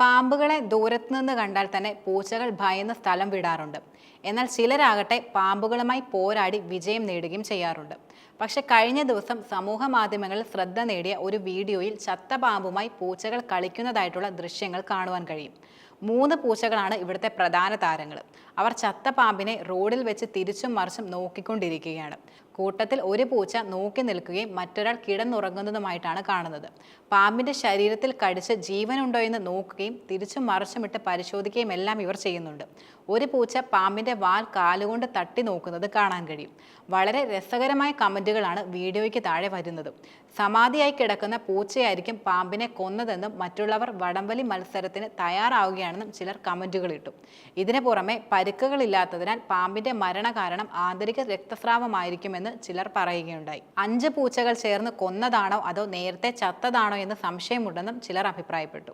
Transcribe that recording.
പാമ്പുകളെ ദൂരത്തു നിന്ന് കണ്ടാൽ തന്നെ പൂച്ചകൾ ഭയന്ന് സ്ഥലം വിടാറുണ്ട്. എന്നാൽ ചിലരാകട്ടെ പാമ്പുകളുമായി പോരാടി വിജയം നേടുകയും ചെയ്യാറുണ്ട്. പക്ഷെ കഴിഞ്ഞ ദിവസം സമൂഹ മാധ്യമങ്ങളിൽ ശ്രദ്ധ നേടിയ ഒരു വീഡിയോയിൽ ചത്ത പാമ്പുമായി പൂച്ചകൾ കളിക്കുന്നതായിട്ടുള്ള ദൃശ്യങ്ങൾ കാണുവാൻ കഴിയും. മൂന്ന് പൂച്ചകളാണ് ഇവിടുത്തെ പ്രധാന താരങ്ങൾ അവർ ചത്ത പാമ്പിനെ റോഡിൽ വെച്ച് തിരിച്ചും മറിച്ചും നോക്കിക്കൊണ്ടിരിക്കുകയാണ്. കൂട്ടത്തിൽ ഒരു പൂച്ച നോക്കി നിൽക്കുകയും മറ്റൊരാൾ കിടന്നുറങ്ങുന്നതുമായിട്ടാണ് കാണുന്നത്. പാമ്പിന്റെ ശരീരത്തിൽ കടിച്ച് ജീവനുണ്ടോ എന്ന് നോക്കുകയും തിരിച്ചും മറിച്ചുമിട്ട് പരിശോധിക്കുകയും എല്ലാം ഇവർ ചെയ്യുന്നുണ്ട്. ഒരു പൂച്ച പാമ്പിന്റെ വാൽ കാലുകൊണ്ട് തട്ടി നോക്കുന്നത് കാണാൻ കഴിയും. വളരെ രസകരമായ കമന്റുകളാണ് വീഡിയോയ്ക്ക് താഴെ വരുന്നത്. സമാധിയായി കിടക്കുന്ന പൂച്ചയായിരിക്കും പാമ്പിനെ കൊന്നതെന്നും മറ്റുള്ളവർ വടംവലി മത്സരത്തിന് തയ്യാറാവുകയാണെന്നും ചിലർ കമന്റുകൾ ഇട്ടു. ഇതിനു പുറമെ പരുക്കുകളില്ലാത്തതിനാൽ പാമ്പിന്റെ മരണകാരണം ആന്തരിക രക്തസ്രാവമായിരിക്കുമെന്ന് ചിലർ പറയുകയുണ്ടായി. അഞ്ച് പൂച്ചകൾ ചേർന്ന് കൊന്നതാണോ അതോ നേരത്തെ ചത്തതാണോ എന്ന് സംശയമുണ്ടെന്നും ചിലർ അഭിപ്രായപ്പെട്ടു.